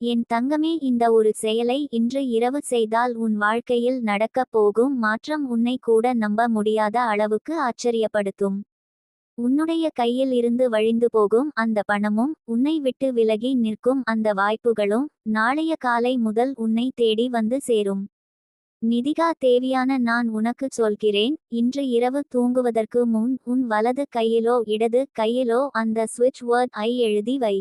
என் தங்கமே இந்த ஒரு செயலை இன்று இரவு செய்தால் உன் வாழ்க்கையில் நடக்கப் போகும் மாற்றம் உன்னை கூட நம்ப முடியாத அளவுக்கு ஆச்சரியப்படுத்தும். உன்னுடைய கையில் இருந்து வழிந்து போகும் அந்த பணமும் உன்னை விட்டு விலகி நிற்கும் அந்த வாய்ப்புகளும் நாளைய காலை முதல் உன்னை தேடி வந்து சேரும். நிதிகா தேவியான நான் உனக்கு சொல்கிறேன். இன்று இரவு தூங்குவதற்கு முன் உன் வலது கையிலோ இடது கையிலோ அந்த சுவிட்ச் வேர்ட் ஐ எழுதி வை.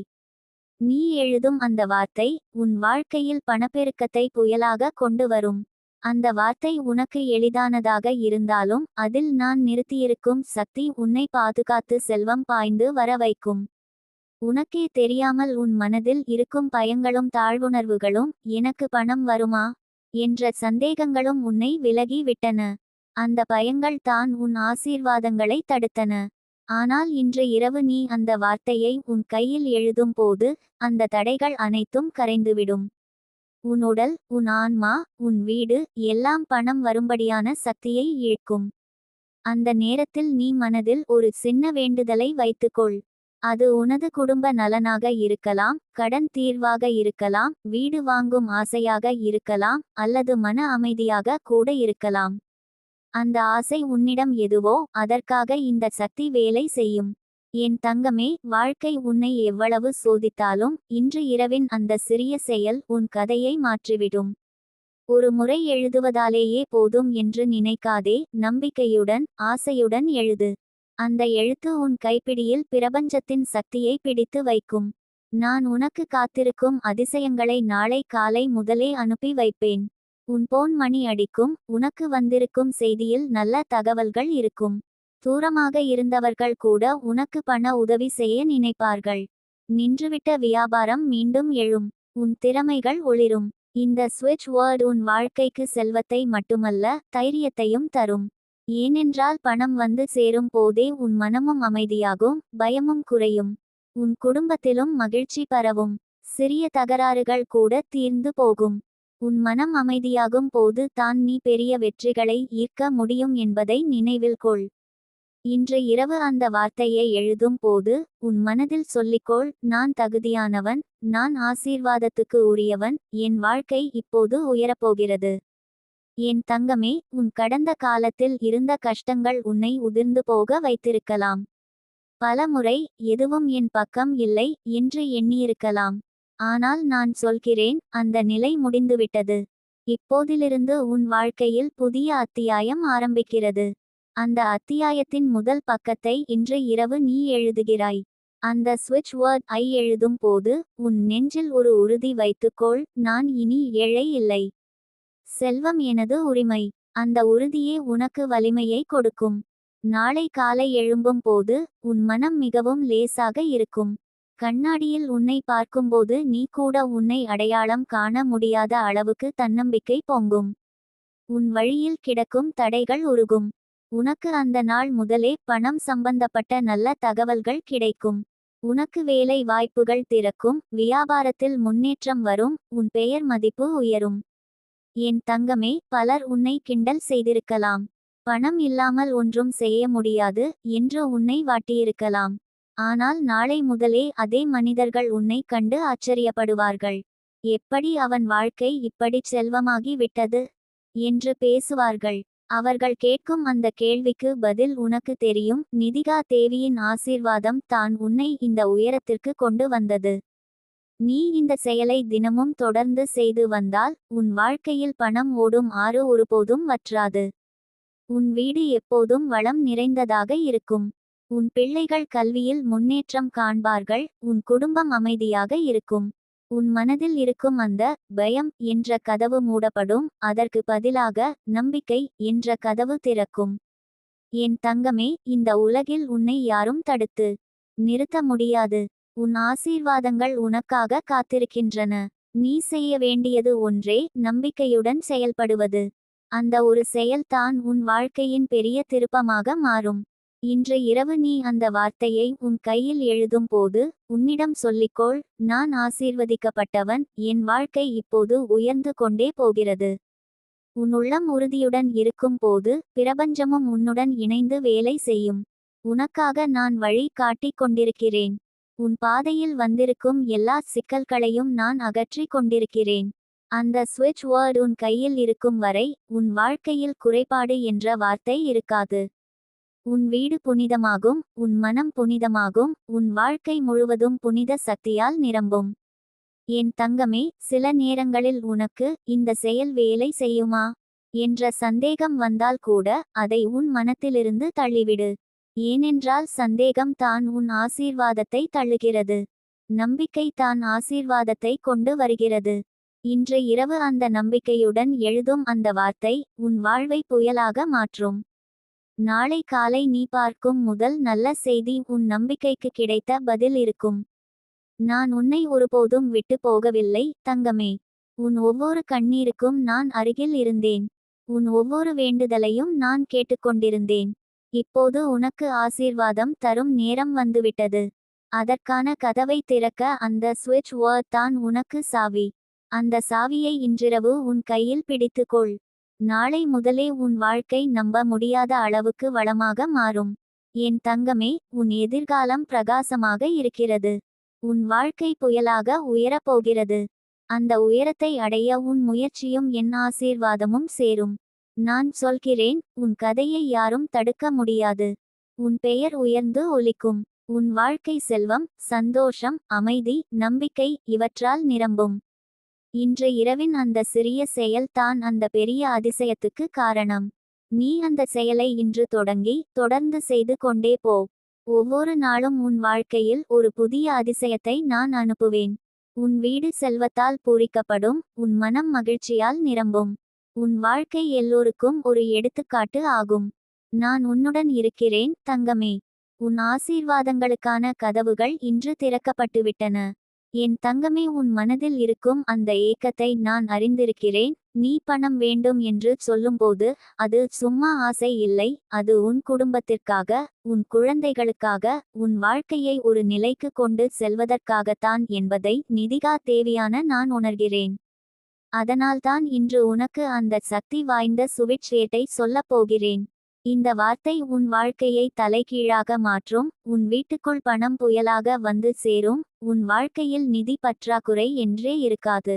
நீ எழுதும் அந்த வார்த்தை உன் வாழ்க்கையில் பணப்பெருக்கத்தை புயலாக கொண்டு வரும். அந்த வார்த்தை உனக்கு எளிதானதாக இருந்தாலும் அதில் நான் நிறுத்தியிருக்கும் சக்தி உன்னை பாதுகாத்து செல்வம் பாய்ந்து வர வைக்கும். உனக்கே தெரியாமல் உன் மனதில் இருக்கும் பயங்களும் தாழ்வுணர்வுகளும் எனக்கு பணம் வருமா? என்ற சந்தேகங்களும் உன்னை விலகி விட்டன. அந்த பயங்கள் தான் உன் ஆசீர்வாதங்களை தடுத்தன. ஆனால் இன்று இரவு நீ அந்த வார்த்தையை உன் கையில் எழுதும் போது அந்த தடைகள் அனைத்தும் கரைந்துவிடும். உன் உடல் உன் ஆன்மா உன் வீடு எல்லாம் பணம் வரும்படியான சக்தியை இழுக்கும். அந்த நேரத்தில் நீ மனதில் ஒரு சின்ன வேண்டுதலை வைத்துக்கொள். அது உனது குடும்ப நலனாக இருக்கலாம் கடன் தீர்வாக இருக்கலாம் வீடு வாங்கும் ஆசையாக இருக்கலாம் அல்லது மன அமைதியாக கூட இருக்கலாம். அந்த ஆசை உன்னிடம் எதுவோ அதற்காக இந்த சக்தி வேலை செய்யும். என் தங்கமே வாழ்க்கை உன்னை எவ்வளவு சோதித்தாலும் இன்று இரவின் அந்த சிறிய செயல் உன் கதையை மாற்றிவிடும். ஒரு முறை எழுதுவதாலேயே போதும் என்று நினைக்காதே நம்பிக்கையுடன் ஆசையுடன் எழுது. அந்த எழுத்து உன் கைப்பிடியில் பிரபஞ்சத்தின் சக்தியை பிடித்து வைக்கும். நான் உனக்கு காத்திருக்கும் அதிசயங்களை நாளை காலை முதலே அனுப்பி வைப்பேன். உன் போன் மணி அடிக்கும் உனக்கு வந்திருக்கும் செய்தியில் நல்ல தகவல்கள் இருக்கும். தூரமாக இருந்தவர்கள் கூட உனக்கு பண உதவி செய்ய நினைப்பார்கள். நின்றுவிட்ட வியாபாரம் மீண்டும் எழும். உன் திறமைகள் ஒளிரும். இந்த ஸ்விட்ச் வேர்டு உன் வாழ்க்கைக்கு செல்வத்தை மட்டுமல்ல தைரியத்தையும் தரும். ஏனென்றால் பணம் வந்து சேரும் போதே உன் மனமும் அமைதியாகும் பயமும் குறையும். உன் குடும்பத்திலும் மகிழ்ச்சி பரவும். சிறிய தகராறுகள் கூட தீர்ந்து போகும். உன் மனம் அமைதியாகும் போது தான் நீ பெரிய வெற்றிகளை ஈர்க்க முடியும் என்பதை நினைவில் கொள். இன்று இரவு அந்த வார்த்தையை எழுதும் போது உன் மனதில் சொல்லிக்கொள் நான் தகுதியானவன் நான் ஆசீர்வாதத்துக்கு உரியவன் என் வாழ்க்கை இப்போது உயரப்போகிறது. என் தங்கமே உன் கடந்த காலத்தில் இருந்த கஷ்டங்கள் உன்னை உதிர்ந்து போக வைத்திருக்கலாம். பல முறை எதுவும் என் பக்கம் இல்லை என்று எண்ணியிருக்கலாம். ஆனால் நான் சொல்கிறேன் அந்த நிலை முடிந்துவிட்டது. இப்போதிலிருந்து உன் வாழ்க்கையில் புதிய அத்தியாயம் ஆரம்பிக்கிறது. அந்த அத்தியாயத்தின் முதல் பக்கத்தை இன்று இரவு நீ எழுதுகிறாய். அந்த ஸ்விட்ச் வேர்ட் ஐ எழுதும் போது உன் நெஞ்சில் ஒரு உறுதி வைத்துக்கொள் நான் இனி ஏழை இல்லை. செல்வம் எனது உரிமை. அந்த உறுதியே உனக்கு வலிமையை கொடுக்கும். நாளை காலை எழும்பும் போது உன் மனம் மிகவும் லேசாக இருக்கும். கண்ணாடியில் உன்னை பார்க்கும்போது நீ கூட உன்னை அடையாளம் காண முடியாத அளவுக்கு தன்னம்பிக்கை பொங்கும். உன் வழியில் கிடக்கும் தடைகள் உருகும். உனக்கு அந்த நாள் முதலே பணம் சம்பந்தப்பட்ட நல்ல தகவல்கள் கிடைக்கும். உனக்கு வேலை வாய்ப்புகள் திறக்கும். வியாபாரத்தில் முன்னேற்றம் வரும். உன் பெயர் மதிப்பு உயரும். என் தங்கமே பலர் உன்னை கிண்டல் செய்திருக்கலாம். பணம் இல்லாமல் ஒன்றும் செய்ய முடியாது என்று உன்னை வாட்டியிருக்கலாம். ஆனால் நாளை முதலே அதே மனிதர்கள் உன்னை கண்டு ஆச்சரியப்படுவார்கள். எப்படி அவன் வாழ்க்கை இப்படிச் செல்வமாகி விட்டது? என்று பேசுவார்கள். அவர்கள் கேட்கும் அந்த கேள்விக்கு பதில் உனக்கு தெரியும். நிதிகா தேவியின் ஆசீர்வாதம் தான் உன்னை இந்த உயரத்திற்கு கொண்டு வந்தது. நீ இந்த செயலை தினமும் தொடர்ந்து செய்து வந்தால் உன் வாழ்க்கையில் பணம் ஓடும் ஆறு ஒருபோதும் வற்றாது. உன் வீடு எப்போதும் வளம் நிறைந்ததாக இருக்கும். உன் பிள்ளைகள் கல்வியில் முன்னேற்றம் காண்பார்கள் உன் குடும்பம் அமைதியாக இருக்கும். உன் மனதில் இருக்கும் அந்த பயம் என்ற கதவு மூடப்படும் அதற்கு பதிலாக நம்பிக்கை என்ற கதவு திறக்கும். என் தங்கமே இந்த உலகில் உன்னை யாரும் தடுத்து நிறுத்த முடியாது. உன் ஆசீர்வாதங்கள் உனக்காக காத்திருக்கின்றன. நீ செய்ய வேண்டியது ஒன்றே நம்பிக்கையுடன் செயல்படுவது. அந்த ஒரு செயல்தான் உன் வாழ்க்கையின் பெரிய திருப்பமாக மாறும். இன்று இரவு நீ அந்த வார்த்தையை உன் கையில் எழுதும் போது உன்னிடம் சொல்லிக்கொள் நான் ஆசீர்வதிக்கப்பட்டவன் என் வாழ்க்கை இப்போது உயர்ந்து கொண்டே போகிறது. உன் உள்ளம் உறுதியுடன் இருக்கும் போது பிரபஞ்சமும் உன்னுடன் இணைந்து வேலை செய்யும். உனக்காக நான் வழி காட்டிக் கொண்டிருக்கிறேன். உன் பாதையில் வந்திருக்கும் எல்லா சிக்கல்களையும் நான் அகற்றிக் கொண்டிருக்கிறேன். அந்த சுவிட்ச் வேர்டு உன் கையில் இருக்கும் வரை உன் வாழ்க்கையில் குறைபாடு என்ற வார்த்தை இருக்காது. உன் வீடு புனிதமாகும் உன் மனம் புனிதமாகும் உன் வாழ்க்கை முழுவதும் புனித சக்தியால் நிரம்பும். என் தங்கமே சில நேரங்களில் உனக்கு இந்த செயல் வேலை செய்யுமா? என்ற சந்தேகம் வந்தால் கூட அதை உன் மனத்திலிருந்து தள்ளிவிடு. ஏனென்றால் சந்தேகம் தான் உன் ஆசீர்வாதத்தை தள்ளுகிறது. நம்பிக்கை தான் ஆசீர்வாதத்தை கொண்டு வருகிறது. இன்று இரவு அந்த நம்பிக்கையுடன் எழுதும் அந்த வார்த்தை உன் வாழ்வை புயலாக மாற்றும். நாளை காலை நீ பார்க்கும் முதல் நல்ல செய்தி உன் நம்பிக்கைக்கு கிடைத்த பதில் இருக்கும். நான் உன்னை ஒருபோதும் விட்டு போகவில்லை தங்கமே. உன் ஒவ்வொரு கண்ணீருக்கும் நான் அருகில் இருந்தேன். உன் ஒவ்வொரு வேண்டுதலையும் நான் கேட்டுக்கொண்டிருந்தேன். இப்போது உனக்கு ஆசீர்வாதம் தரும் நேரம் வந்துவிட்டது. அதற்கான கதவை திறக்க அந்த சுவிட்ச் வேர்ட் தான் உனக்கு சாவி. அந்த சாவியை இன்றிரவு உன் கையில் பிடித்துக்கொள். நாளை முதலே உன் வாழ்க்கை நம்ப முடியாத அளவுக்கு வளமாக மாறும். என் தங்கமே உன் எதிர்காலம் பிரகாசமாக இருக்கிறது. உன் வாழ்க்கை புயலாக உயரப் போகிறது அந்த உயரத்தை அடைய உன் முயற்சியும் என் ஆசீர்வாதமும் சேரும். நான் சொல்கிறேன் உன் கதையை யாரும் தடுக்க முடியாது. உன் பெயர் உயர்ந்து ஒலிக்கும். உன் வாழ்க்கை செல்வம் சந்தோஷம் அமைதி நம்பிக்கை இவற்றால் நிரம்பும். இன்று இரவின் அந்த சிறிய செயல் தான் அந்த பெரிய அதிசயத்துக்கு காரணம். நீ அந்த செயலை இன்று தொடங்கி தொடர்ந்து செய்து கொண்டே போ. ஒவ்வொரு நாளும் உன் வாழ்க்கையில் ஒரு புதிய அதிசயத்தை நான் அனுப்புவேன். உன் வீடு செல்வத்தால் பூரிக்கப்படும் உன் மனம் மகிழ்ச்சியால் நிரம்பும். உன் வாழ்க்கை எல்லோருக்கும் ஒரு எடுத்துக்காட்டு ஆகும். நான் உன்னுடன் இருக்கிறேன் தங்கமே. உன் ஆசீர்வாதங்களுக்கான கதவுகள் இன்று திறக்கப்பட்டுவிட்டன. என் தங்கமே உன் மனதில் இருக்கும் அந்த ஏக்கத்தை நான் அறிந்திருக்கிறேன் நீ பணம் வேண்டும் என்று சொல்லும்போது அது சும்மா ஆசை இல்லை அது உன் குடும்பத்திற்காக உன் குழந்தைகளுக்காக உன் வாழ்க்கையை ஒரு நிலைக்கு கொண்டு செல்வதற்காகத்தான் என்பதை நிதிகா தேவையான நான் உணர்கிறேன். அதனால்தான் இன்று உனக்கு அந்த சக்தி வாய்ந்த சுவிட்ச் சொல்லப் போகிறேன். இந்த வார்த்தை உன் வாழ்க்கையை தலைகீழாக மாற்றும் உன் வீட்டுக்குள் பணம் புயலாக வந்து சேரும் உன் வாழ்க்கையில் நிதி பற்றாக்குறை என்றே இருக்காது.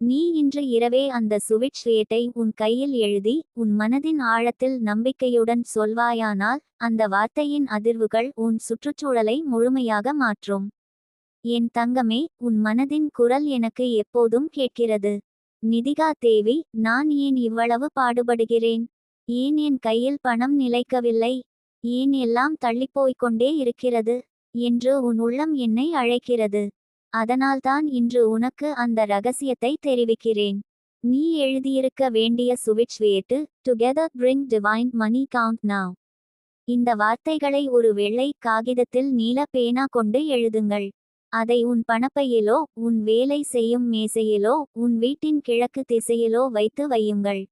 நீ இன்று இரவே அந்த சுவிட்ச் ரேட்டை உன் கையில் எழுதி உன் மனதின் ஆழத்தில் நம்பிக்கையுடன் சொல்வாயானால் அந்த வார்த்தையின் அதிர்வுகள் உன் சுற்றுச்சூழலை முழுமையாக மாற்றும். என் தங்கமே உன் மனதின் குரல் எனக்கு எப்போதும் கேட்கிறது. நிதிகா தேவி நான் ஏன் இவ்வளவு பாடுபடுகிறேன்? ஏன் என் கையில் பணம் நிலைக்கவில்லை? ஏன் எல்லாம் தள்ளிப்போய்கொண்டே இருக்கிறது? என்று உன் உள்ளம் என்னை அழைக்கிறது. அதனால்தான் இன்று உனக்கு அந்த ரகசியத்தை தெரிவிக்கிறேன். நீ எழுதியிருக்க வேண்டிய சுவிட்ச் word together bring divine money count now இந்த வார்த்தைகளை ஒரு வெள்ளை காகிதத்தில் நீல பேனா கொண்டு எழுதுங்கள். அதை உன் பணப்பையிலோ உன் வேலை செய்யும் மேசையிலோ உன் வீட்டின் கிழக்கு திசையிலோ வைத்து வையுங்கள்.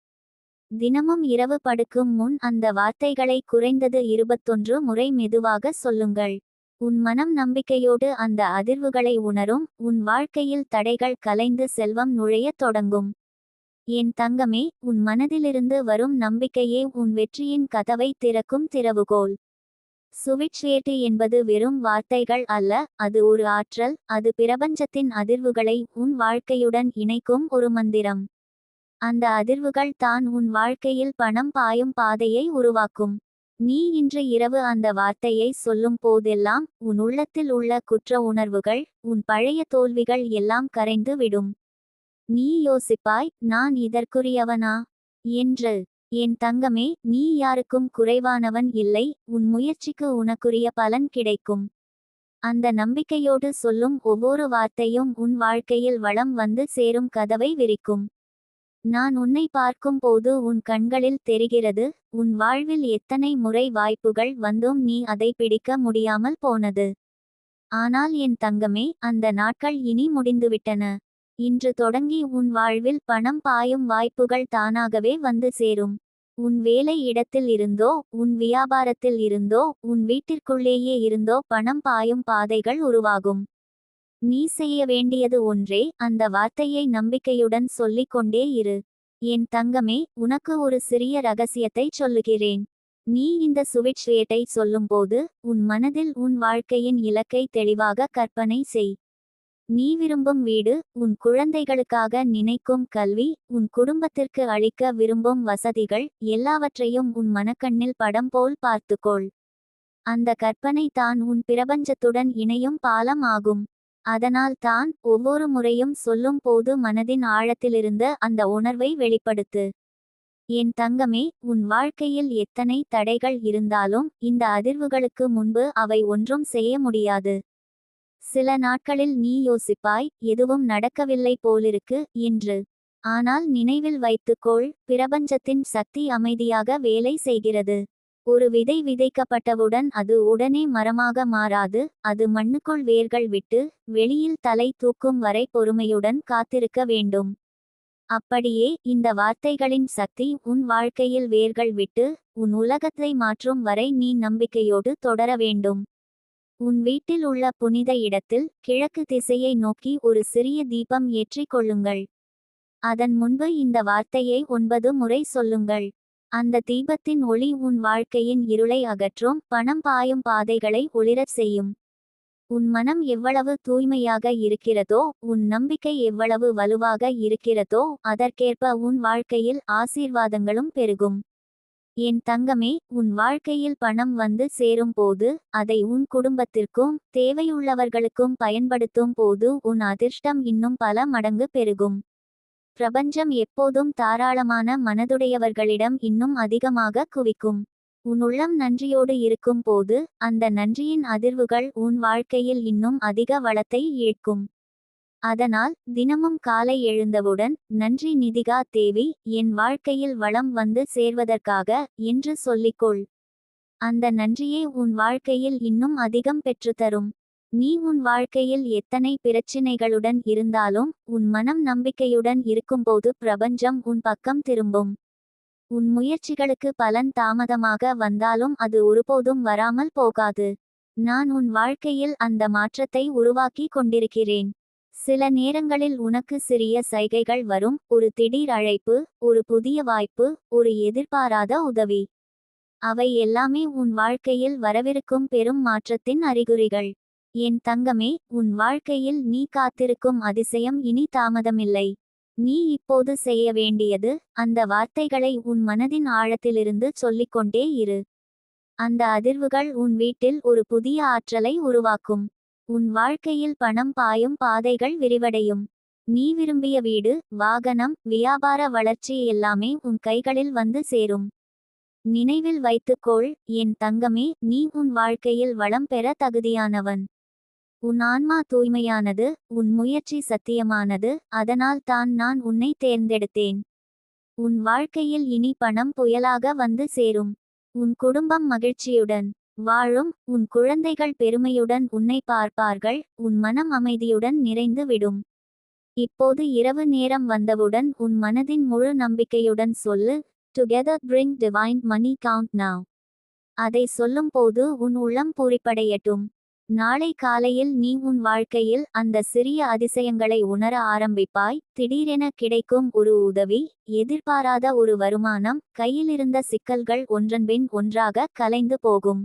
தினமும் இரவு படுக்கும் முன் அந்த வார்த்தைகளை குறைந்தது இருபத்தொன்று முறை மெதுவாக சொல்லுங்கள். உன் மனம் நம்பிக்கையோடு அந்த அதிர்வுகளை உணரும் உன் வாழ்க்கையில் தடைகள் கலைந்து செல்வம் நுழையத் தொடங்கும். என் தங்கமே உன் மனதிலிருந்து வரும் நம்பிக்கையே உன் வெற்றியின் கதவை திறக்கும் திறவுகோல். சுவிட்சேட்டு என்பது வெறும் வார்த்தைகள் அல்ல அது ஒரு ஆற்றல் அது பிரபஞ்சத்தின் அதிர்வுகளை உன் வாழ்க்கையுடன் இணைக்கும் ஒரு மந்திரம். அந்த அதிர்வுகள் தான் உன் வாழ்க்கையில் பணம் பாயும் பாதையை உருவாக்கும். நீ இன்று இரவு அந்த வார்த்தையை சொல்லும் போதெல்லாம் உன் உள்ளத்தில் உள்ள குற்ற உணர்வுகள் உன் பழைய தோல்விகள் எல்லாம் கரைந்து விடும். நீ யோசிப்பாய் நான் இதற்குரியவனா? என்று. என் தங்கமே நீ யாருக்கும் குறைவானவன் இல்லை உன் முயற்சிக்கு உனக்குரிய பலன் கிடைக்கும் அந்த நம்பிக்கையோடு சொல்லும் ஒவ்வொரு வார்த்தையும் உன் வாழ்க்கையில் வளம் வந்து சேரும் கதவை விரிக்கும். நான் உன்னை பார்க்கும் போது உன் கண்களில் தெரிகிறது உன் வாழ்வில் எத்தனை முறை வாய்ப்புகள் வந்தும் நீ அதை பிடிக்க முடியாமல் போனது. ஆனால் என் தங்கமே அந்த நாட்கள் இனி முடிந்துவிட்டன. இன்று தொடங்கி உன் வாழ்வில் பணம் பாயும் வாய்ப்புகள் தானாகவே வந்து சேரும். உன் வேலை இடத்தில் இருந்தோ உன் வியாபாரத்தில் இருந்தோ உன் வீட்டிற்குள்ளேயே இருந்தோ பணம் பாயும் பாதைகள் உருவாகும். நீ செய்ய வேண்டியது ஒன்றே அந்த வார்த்தையை நம்பிக்கையுடன் சொல்லிக் கொண்டே இரு. என் தங்கமே உனக்கு ஒரு சிறிய ரகசியத்தை சொல்லுகிறேன். நீ இந்த சுவிட்ச் சொல்லும்போது உன் மனதில் உன் வாழ்க்கையின் இலக்கை தெளிவாக கற்பனை செய். நீ விரும்பும் வீடு உன் குழந்தைகளுக்காக நினைக்கும் கல்வி உன் குடும்பத்திற்கு அளிக்க விரும்பும் வசதிகள் எல்லாவற்றையும் உன் மனக்கண்ணில் படம் போல் பார்த்துக்கொள். அந்த கற்பனை தான் உன் பிரபஞ்சத்துடன் இணையும் பாலம் ஆகும். அதனால் தான் ஒவ்வொரு முறையும் சொல்லும் போது மனதின் ஆழத்திலிருந்து அந்த உணர்வை வெளிப்படுத்து. என் தங்கமே உன் வாழ்க்கையில் எத்தனை தடைகள் இருந்தாலும் இந்த அதிர்வுகளுக்கு முன்பு அவை ஒன்றும் செய்ய முடியாது. சில நாட்களில் நீ யோசிப்பாய் எதுவும் நடக்கவில்லை போலிருக்கு என்று. ஆனால் நினைவில் வைத்துக்கொள் பிரபஞ்சத்தின் சக்தி அமைதியாக வேலை செய்கிறது. ஒரு விதை விதைக்கப்பட்டவுடன் அது உடனே மரமாக மாறாது அது மண்ணுக்குள் வேர்கள் விட்டு வெளியில் தலை தூக்கும் வரை பொறுமையுடன் காத்திருக்க வேண்டும். அப்படியே இந்த வார்த்தைகளின் சக்தி உன் வாழ்க்கையில் வேர்கள் விட்டு உன் உலகத்தை மாற்றும் வரை நீ நம்பிக்கையோடு தொடர வேண்டும். உன் வீட்டில் உள்ள புனித இடத்தில் கிழக்கு திசையை நோக்கி ஒரு சிறிய தீபம் ஏற்றிக் கொள்ளுங்கள். அதன் முன்பு இந்த வார்த்தையை ஒன்பது முறை சொல்லுங்கள். அந்த தீபத்தின் ஒளி உன் வாழ்க்கையின் இருளை அகற்றும் பணம் பாயும் பாதைகளை ஒளிரச் செய்யும். உன் மனம் எவ்வளவு தூய்மையாக இருக்கிறதோ உன் நம்பிக்கை எவ்வளவு வலுவாக இருக்கிறதோ அதற்கேற்ப உன் வாழ்க்கையில் ஆசீர்வாதங்களும் பெருகும். என் தங்கமே உன் வாழ்க்கையில் பணம் வந்து சேரும் போது அதை உன் குடும்பத்திற்கும் தேவையுள்ளவர்களுக்கும் பயன்படுத்தும் போது உன் அதிர்ஷ்டம் இன்னும் பல மடங்கு பெருகும். பிரபஞ்சம் எப்போதும் தாராளமான மனதுடையவர்களிடம் இன்னும் அதிகமாக குவிக்கும். உன் உள்ளம் நன்றியோடு இருக்கும் போது அந்த நன்றியின் அதிர்வுகள் உன் வாழ்க்கையில் இன்னும் அதிக வளத்தை ஈர்க்கும். அதனால் தினமும் காலை எழுந்தவுடன் நன்றி நிதிகா தேவி என் வாழ்க்கையில் வளம் வந்து சேர்வதற்காக என்று சொல்லிக்கொள். அந்த நன்றியே உன் வாழ்க்கையில் இன்னும் அதிகம் பெற்றுத்தரும். நீ உன் வாழ்க்கையில் எத்தனை பிரச்சினைகளுடன் இருந்தாலும் உன் மனம் நம்பிக்கையுடன் இருக்கும்போது பிரபஞ்சம் உன் பக்கம் திரும்பும். உன் முயற்சிகளுக்கு பலன் தாமதமாக வந்தாலும் அது ஒருபோதும் வராமல் போகாது. நான் உன் வாழ்க்கையில் அந்த மாற்றத்தை உருவாக்கி கொண்டிருக்கிறேன். சில நேரங்களில் உனக்கு சிறிய சைகைகள் வரும் ஒரு திடீர் அழைப்பு ஒரு புதிய வாய்ப்பு ஒரு எதிர்பாராத உதவி. அவை எல்லாமே உன் வாழ்க்கையில் வரவிருக்கும் பெரும் மாற்றத்தின் அறிகுறிகள். என் தங்கமே உன் வாழ்க்கையில் நீ காத்திருக்கும் அதிசயம் இனி தாமதமில்லை. நீ இப்போது செய்ய வேண்டியது அந்த வார்த்தைகளை உன் மனதின் ஆழத்திலிருந்து சொல்லிக்கொண்டே இரு. அந்த அதிர்வுகள் உன் வீட்டில் ஒரு புதிய ஆற்றலை உருவாக்கும். உன் வாழ்க்கையில் பணம் பாயும் பாதைகள் விரிவடையும். நீ விரும்பிய வீடு வாகனம் வியாபார வளர்ச்சி எல்லாமே உன் கைகளில் வந்து சேரும். நினைவில் வைத்துக்கொள் என் தங்கமே நீ உன் வாழ்க்கையில் வளம் பெற தகுதியானவன். உன் ஆன்மா தூய்மையானது உன் முயற்சி சத்தியமானது அதனால் தான் நான் உன்னை தேர்ந்தெடுத்தேன். உன் வாழ்க்கையில் இனி பணம் புயலாக வந்து சேரும். உன் குடும்பம் மகிழ்ச்சியுடன் வாழும் உன் குழந்தைகள் பெருமையுடன் உன்னை பார்ப்பார்கள் உன் மனம் அமைதியுடன் நிறைந்து விடும். இப்போது இரவு நேரம் வந்தவுடன் உன் மனதின் முழு நம்பிக்கையுடன் சொல்லு together bring divine money count now அதை சொல்லும்போது உன் உள்ளம் பூரிப்படையட்டும். நாளை காலையில் நீ உன் வாழ்க்கையில் அந்த சிறிய அதிசயங்களை உணர ஆரம்பிப்பாய். திடீரென கிடைக்கும் ஒரு உதவி எதிர்பாராத ஒரு வருமானம் கையிலிருந்த சிக்கல்கள் ஒன்றன்பின் ஒன்றாக கலைந்து போகும்.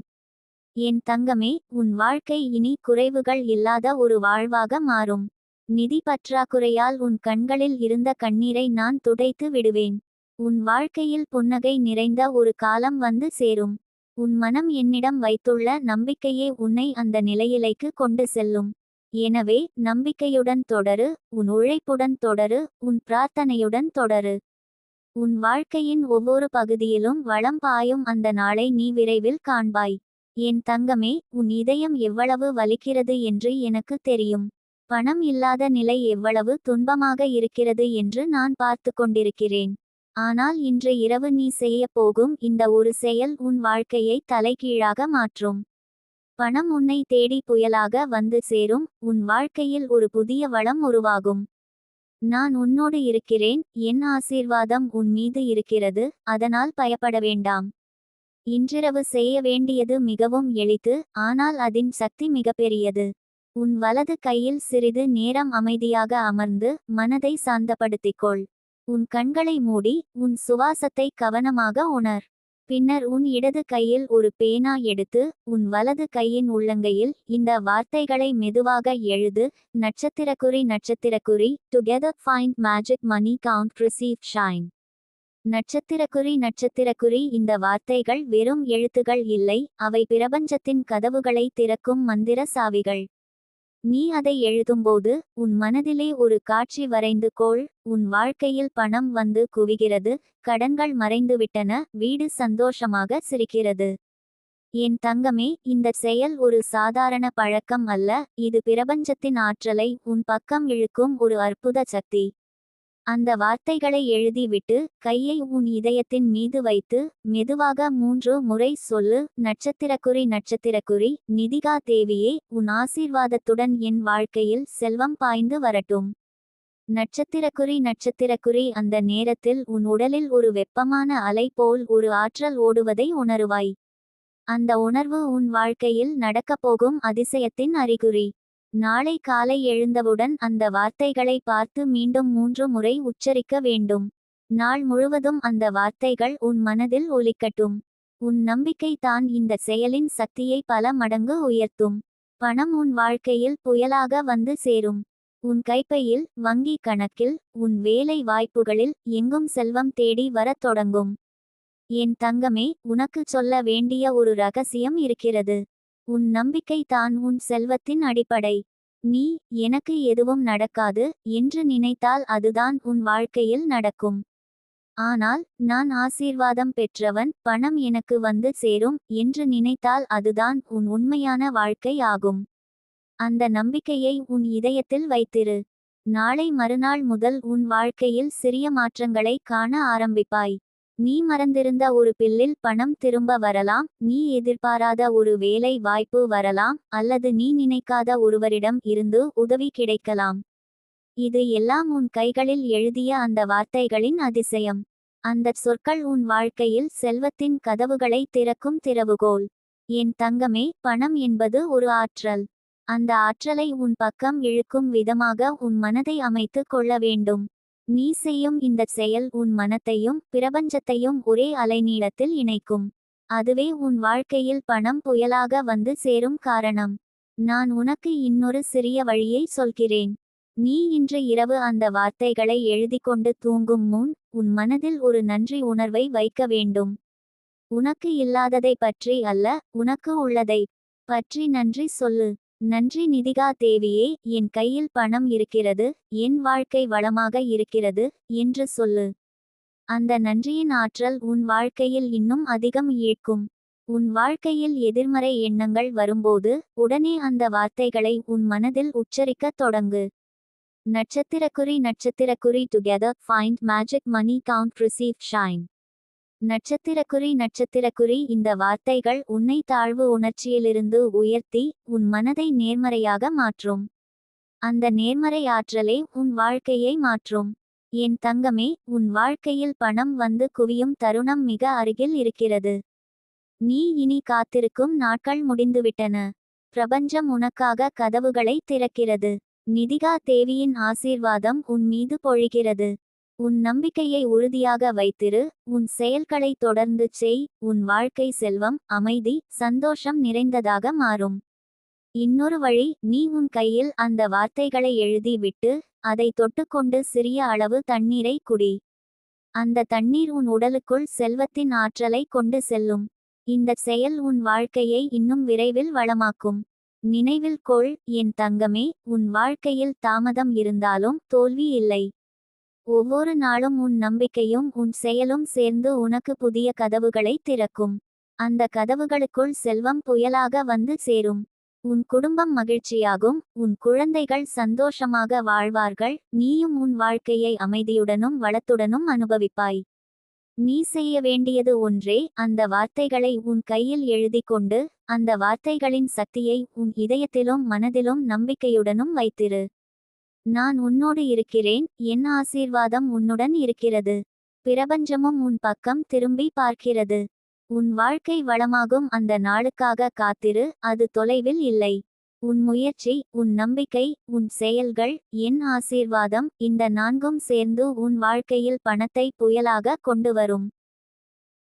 என் தங்கமே உன் வாழ்க்கை இனி குறைவுகள் இல்லாத ஒரு வாழ்வாக மாறும். நிதி பற்றாக்குறையால் உன் கண்களில் இருந்த கண்ணீரை நான் துடைத்து விடுவேன். உன் வாழ்க்கையில் புன்னகை நிறைந்த ஒரு காலம் வந்து சேரும். உன் மனம் என்னிடம் வைத்துள்ள நம்பிக்கையே உன்னை அந்த நிலையிலைக்கு கொண்டு செல்லும். எனவே நம்பிக்கையுடன் தொடரு உன் உழைப்புடன் தொடரு உன் பிரார்த்தனையுடன் தொடரு. உன் வாழ்க்கையின் ஒவ்வொரு பகுதியிலும் வளம் பாயும் அந்த நாளை நீ விரைவில் காண்பாய். என் தங்கமே உன் இதயம் எவ்வளவு வலிக்கிறது என்று எனக்கு தெரியும். பணம் இல்லாத நிலை எவ்வளவு துன்பமாக இருக்கிறது என்று நான் பார்த்து கொண்டிருக்கிறேன். ஆனால் இன்று இரவு நீ செய்ய போகும் இந்த ஒரு செயல் உன் வாழ்க்கையை தலைகீழாக மாற்றும். பணம் உன்னை தேடி புயலாக வந்து சேரும் உன் வாழ்க்கையில் ஒரு புதிய வளம் உருவாகும். நான் உன்னோடு இருக்கிறேன் என் ஆசீர்வாதம் உன் மீது இருக்கிறது அதனால் பயப்பட வேண்டாம். இன்றிரவு செய்ய வேண்டியது மிகவும் எளிது ஆனால் அதன் சக்தி மிகப்பெரியது. உன் வலது கையில் சிறிது நேரம் அமைதியாக அமர்ந்து மனதை சாந்தப்படுத்திக்கொள். உன் கண்களை மூடி உன் சுவாசத்தை கவனமாக உணர். பின்னர் உன் இடது கையில் ஒரு பேனா எடுத்து உன் வலது கையின் உள்ளங்கையில் இந்த வார்த்தைகளை மெதுவாக எழுது. நட்சத்திரக்குறி நட்சத்திரக்குறி together find magic money count receive shine நட்சத்திரக்குறி நட்சத்திரக்குறி இந்த வார்த்தைகள் வெறும் எழுத்துகள் இல்லை அவை பிரபஞ்சத்தின் கதவுகளை திறக்கும் மந்திர சாவிகள். நீ அதை எழுதும்போது உன் மனதிலே ஒரு காட்சி வரைந்து கோள். உன் வாழ்க்கையில் பணம் வந்து குவிகிறது கடன்கள் மறைந்துவிட்டன வீடு சந்தோஷமாக சிரிக்கிறது. என் தங்கமே இந்த செயல் ஒரு சாதாரண பழக்கம் அல்ல இது பிரபஞ்சத்தின் ஆற்றலை உன் பக்கம் இழுக்கும் ஒரு அற்புத சக்தி. அந்த வார்த்தைகளை எழுதிவிட்டு கையை உன் இதயத்தின் மீது வைத்து மெதுவாக மூன்று முறை சொல்லு நட்சத்திரக்குறி நட்சத்திரக்குறி நிதிகா தேவியே உன் ஆசீர்வாதத்துடன் என் வாழ்க்கையில் செல்வம் பாய்ந்து வரட்டும். நட்சத்திரக்குறி நட்சத்திரக்குறி அந்த நேரத்தில் உன் உடலில் ஒரு வெப்பமான அலை போல் ஒரு ஆற்றல் ஓடுவதை உணருவாய். அந்த உணர்வு உன் வாழ்க்கையில் நடக்கப் போகும் அதிசயத்தின் அறிகுறி. நாளை காலை எழுந்தவுடன் அந்த வார்த்தைகளை பார்த்து மீண்டும் மூன்று முறை உச்சரிக்க வேண்டும். நாள் முழுவதும் அந்த வார்த்தைகள் உன் மனதில் ஒலிக்கட்டும். உன் நம்பிக்கை தான் இந்த செயலின் சக்தியை பல மடங்கு உயர்த்தும். பணம் உன் வாழ்க்கையில் புயலாக வந்து சேரும். உன் கைப்பையில் வங்கி கணக்கில் உன் வேலை வாய்ப்புகளில் எங்கும் செல்வம் தேடி வரத் தொடங்கும். என் தங்கமே உனக்கு சொல்ல வேண்டிய ஒரு ரகசியம் இருக்கிறது. உன் நம்பிக்கை தான் உன் செல்வத்தின் அடிப்படை. நீ எனக்கு எதுவும் நடக்காது என்று நினைத்தால் அதுதான் உன் வாழ்க்கையில் நடக்கும். ஆனால் நான் ஆசீர்வாதம் பெற்றவன் பணம் எனக்கு வந்து சேரும் என்று நினைத்தால் அதுதான் உன் உண்மையான வாழ்க்கை ஆகும். அந்த நம்பிக்கையை உன் இதயத்தில் வைத்திரு. நாளை மறுநாள் முதல் உன் வாழ்க்கையில் சிறிய மாற்றங்களை காண ஆரம்பிப்பாய். நீ மறந்திருந்த ஒரு பில்லில் பணம் திரும்ப வரலாம் நீ எதிர்பாராத ஒரு வேலை வாய்ப்பு வரலாம் அல்லது நீ நினைக்காத ஒருவரிடம் இருந்து உதவி கிடைக்கலாம். இது எல்லாம் உன் கைகளில் எழுதிய அந்த வார்த்தைகளின் அதிசயம். அந்த சொற்கள் உன் வாழ்க்கையில் செல்வத்தின் கதவுகளை திறக்கும் திறவுகோல். என் தங்கமே பணம் என்பது ஒரு ஆற்றல். அந்த ஆற்றலை உன் பக்கம் இழுக்கும் விதமாக உன் மனதை அமைத்து கொள்ள வேண்டும். நீ செய்யும் இந்த செயல் உன் மனத்தையும் பிரபஞ்சத்தையும் ஒரே அலைநீளத்தில் இணைக்கும். அதுவே உன் வாழ்க்கையில் பணம் புயலாக வந்து சேரும் காரணம். நான் உனக்கு இன்னொரு சிறிய வழியை சொல்கிறேன். நீ இன்று இரவு அந்த வார்த்தைகளை எழுதி கொண்டு தூங்கும் முன் உன் மனதில் ஒரு நன்றி உணர்வை வைக்க வேண்டும். உனக்கு இல்லாததை பற்றி அல்ல உனக்கு உள்ளதை பற்றி நன்றி சொல்லு. நன்றி நிதிகா தேவியே என் கையில் பணம் இருக்கிறது என் வாழ்க்கை வளமாக இருக்கிறது என்று சொல்லு. அந்த நன்றியின் ஆற்றல் உன் வாழ்க்கையில் இன்னும் அதிகம் ஈர்க்கும். உன் வாழ்க்கையில் எதிர்மறை எண்ணங்கள் வரும்போது உடனே அந்த வார்த்தைகளை உன் மனதில் உச்சரிக்கத் தொடங்கு. நட்சத்திரக்குறி நட்சத்திரக்குறி together find magic money count receive shine நட்சத்திரக்குறி நட்சத்திரக்குறி இந்த வார்த்தைகள் உன்னை தாழ்வு உணர்ச்சியிலிருந்து உயர்த்தி உன் மனதை நேர்மறையாக மாற்றும். அந்த நேர்மறை ஆற்றலே உன் வாழ்க்கையை மாற்றும். என் தங்கமே உன் வாழ்க்கையில் பணம் வந்து குவியும் தருணம் மிக அருகில் இருக்கிறது. நீ இனி காத்திருக்கும் நாட்கள் முடிந்துவிட்டன. பிரபஞ்சம் உனக்காக கதவுகளை திறக்கிறது. நிதிகா தேவியின் ஆசீர்வாதம் உன் மீது பொழிகிறது. உன் நம்பிக்கையை உறுதியாக வைத்திரு உன் செயல்களை தொடர்ந்து செய் உன் வாழ்க்கை செல்வம் அமைதி சந்தோஷம் நிறைந்ததாக மாறும். இன்னொரு வழி நீ உன் கையில் அந்த வார்த்தைகளை எழுதி விட்டு அதை தொட்டுக்கொண்டு சிறிய அளவு தண்ணீரை குடி. அந்த தண்ணீர் உன் உடலுக்குள் செல்வத்தின் ஆற்றலை கொண்டு செல்லும். இந்த செயல் உன் வாழ்க்கையை இன்னும் விரைவில் வளமாக்கும். நினைவில் கொள் என் தங்கமே உன் வாழ்க்கையில் தாமதம் இருந்தாலும் தோல்வி இல்லை. ஒவ்வொரு நாளும் உன் நம்பிக்கையும் உன் செயலும் சேர்ந்து உனக்கு புதிய கதவுகளை திறக்கும். அந்த கதவுகளுக்குள் செல்வம் புயலாக வந்து சேரும். உன் குடும்பம் மகிழ்ச்சியாகும் உன் குழந்தைகள் சந்தோஷமாக வாழ்வார்கள் நீயும் உன் வாழ்க்கையை அமைதியுடனும் வளத்துடனும் அனுபவிப்பாய். நீ செய்ய வேண்டியது ஒன்றே அந்த வார்த்தைகளை உன் கையில் எழுதி கொண்டு அந்த வார்த்தைகளின் சக்தியை உன் இதயத்திலும் மனதிலும் நம்பிக்கையுடனும் வைத்திரு. நான் உன்னோடு இருக்கிறேன் என் ஆசீர்வாதம் உன்னுடன் இருக்கிறது. பிரபஞ்சமும் உன் பக்கம் திரும்பி பார்க்கிறது. உன் வாழ்க்கை வளமாகும் அந்த நாளுக்காக காத்திரு அது தொலைவில் இல்லை. உன் முயற்சி உன் நம்பிக்கை உன் செயல்கள் என் ஆசீர்வாதம் இந்த நான்கும் சேர்ந்து உன் வாழ்க்கையில் பணத்தை புயலாக கொண்டு வரும்.